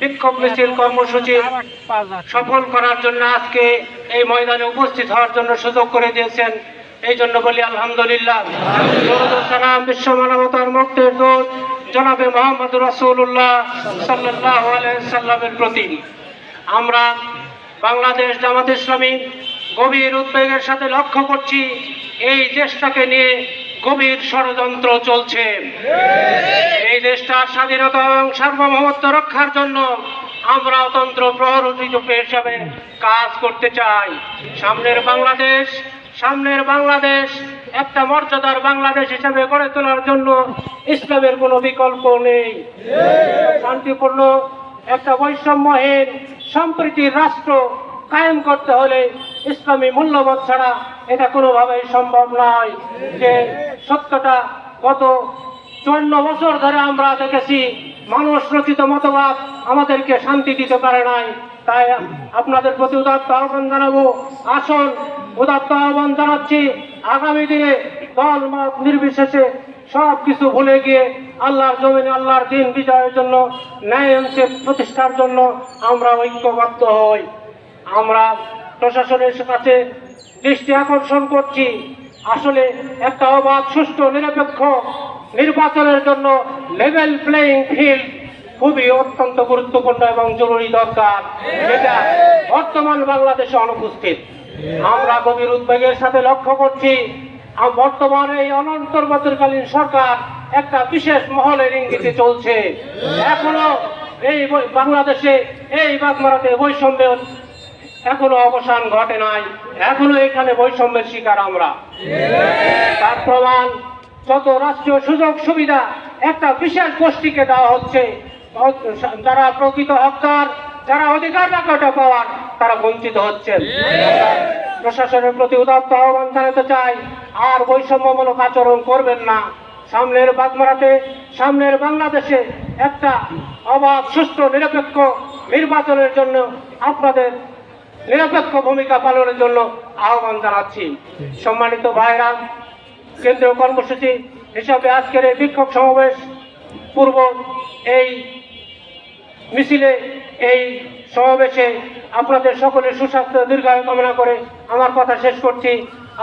বিক্ষোভ মিছিল কর্মসূচি সফল করার জন্য আজকে এই ময়দানে উপস্থিত হওয়ার জন্য সুযোগ করে দিয়েছেন। এই জন্য বলি আলহামদুলিল্লাহ। বিশ্ব মানবতার মুক্তির দূত, জনাবে মোহাম্মদ রাসূলুল্লাহ সাল্লাল্লাহু আলাইহি সাল্লামের প্রতি। আমরা বাংলাদেশ জামাত ইসলামী গভীর উদ্বেগের সাথে লক্ষ্য করছি, এই দেশটাকে নিয়ে গভীর ষড়যন্ত্র চলছে। এই দেশটার স্বাধীনতা এবং সার্বভৌমত্ব রক্ষার জন্য আমরা অতন্ত্র প্রহরী হিসাবে কাজ করতে চাই। সামনের বাংলাদেশ সামনের বাংলাদেশ একটা মর্যাদার বাংলাদেশ হিসাবে গড়ে তোলার জন্য ইসলামের কোনো বিকল্প নেই। শান্তিপূর্ণ একটা বৈষম্যহীন সম্প্রীতির রাষ্ট্র কায়েম করতে হলে ইসলামী মূল্যবোধ ছাড়া এটা কোনোভাবেই সম্ভব নয় যে সত্যটা গত চুয়ান্ন বছর ধরে আমরা দেখেছি, মানুষ রচিত মতবাদ আমাদেরকে শান্তি দিতে পারে নাই। তাই আপনাদের প্রতি উদাত্ত আহ্বান জানাব, আসুন উদাত্ত আহ্বান জানাচ্ছি, আগামী দিনে দল মত নির্বিশেষে সব কিছু ভুলে গিয়ে আল্লাহর জমিনে আল্লাহর দিন বিজয়ের জন্য, ন্যায় অংশে প্রতিষ্ঠার জন্য আমরা ঐক্যবদ্ধ হই। আমরা প্রশাসনের কাছে দৃষ্টি আকর্ষণ করছি। আসলে একটা অবাধ, সুষ্ঠু, নিরপেক্ষ নির্বাচনের জন্য লেভেল প্লেইং ফিল্ড খুবই অত্যন্ত গুরুত্বপূর্ণ এবং জরুরি দরকার। যেটা বর্তমান বাংলাদেশে অনুপস্থিত। আমরা গভীর উদ্বেগের সাথে লক্ষ্য করছি বর্তমানে এই অনন্তর্বর্তীকালীন সরকার একটা বিশেষ মহলের ইঙ্গিতে চলছে। এখনও এই বাংলাদেশে এই বাগমারাতে বৈষম্য এখনও অবসান ঘটে নাই। এখনও এখানে বৈষম্যের শিকার আমরা। তার প্রমাণ, যত রাষ্ট্রীয় সুযোগ সুবিধা, একটা বিশেষ গোষ্ঠীকে দেওয়া হচ্ছে। যারা প্রকৃত হকদার, যারা অধিকার রাখাটা পাওয়ার, তারা বঞ্চিত হচ্ছেন। প্রশাসনের প্রতি উদাত্ত আহ্বান জানাতে চাই, আর বৈষম্যমূলক আচরণ করবেন না। সামনের বাগমারাতে, সামনের বাংলাদেশে একটা অবাধ, সুষ্ঠু, নিরপেক্ষ নির্বাচনের জন্য আপনাদের নিরপেক্ষ ভূমিকা পালনের জন্য আহ্বান জানাচ্ছি। সম্মানিত ভাইরা কেন্দ্রীয় কর্মসূচি হিসাবে আজকের এই বিক্ষোভ সমাবেশ পূর্ব এই মিছিলে, এই সমাবেশে আপনাদের সকলের সুস্বাস্থ্য দীর্ঘায়ু কামনা করে আমার কথা শেষ করছি।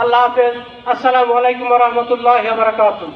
আল্লাহ হাফেজ। আসসালামু আলাইকুম রহমতুল্লাহ বারাকাতুহ।